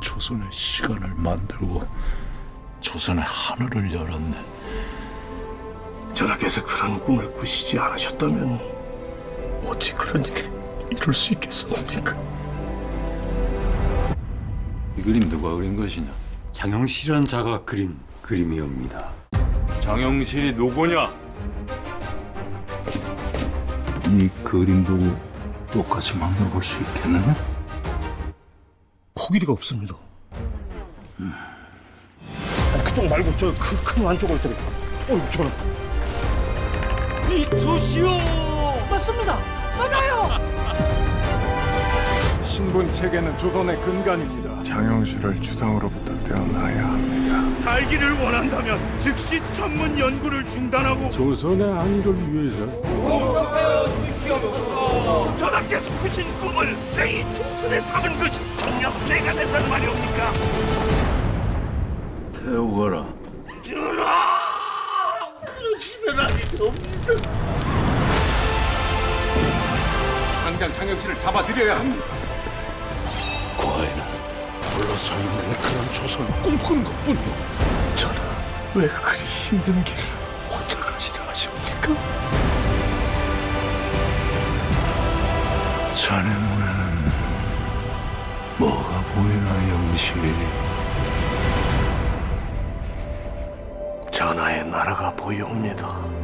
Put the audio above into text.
조선의 시간을 만들고 조선의 하늘을 열었네. 전하께서 그런 꿈을 꾸시지 않으셨다면 어찌 그런 일을 이룰 수 있겠사옵니까? 이 그림 누가 그린 것이냐? 장영실이라는 자가 그린 그림이옵니다. 장영실이 누구냐? 이 그림 보고 똑같이 만들어 볼 수 있겠느냐? 코끼리가 없습니다. 아니, 그쪽 말고 저 큰 큰 안쪽을 때려. 어, 전하. 맞습니다. 맞아요. 신분 체계는 조선의 근간입니다. 장영실을 주상으로부터 떼어놔야 합니다. 살기를 원한다면 즉시 전문 연구를 중단하고 조선의 안위를 위해서 전하께서 꾸신 꿈을 제2 조선에 담은 것이 정녕 죄가 된다는 말이옵니까? 태우거라. 전하! 그러시면 아니 됩니다. 당장 장영실을 잡아들여야 합니다. 과인은 불러서 있는 그런 조선을 꿈꾸는 것뿐이오. 전하, 왜 그리 힘든 길을 혼자 가시려 하십니까? 자네 눈에는 뭐가 보이나 영실이? 전하의 나라가 보이옵니다.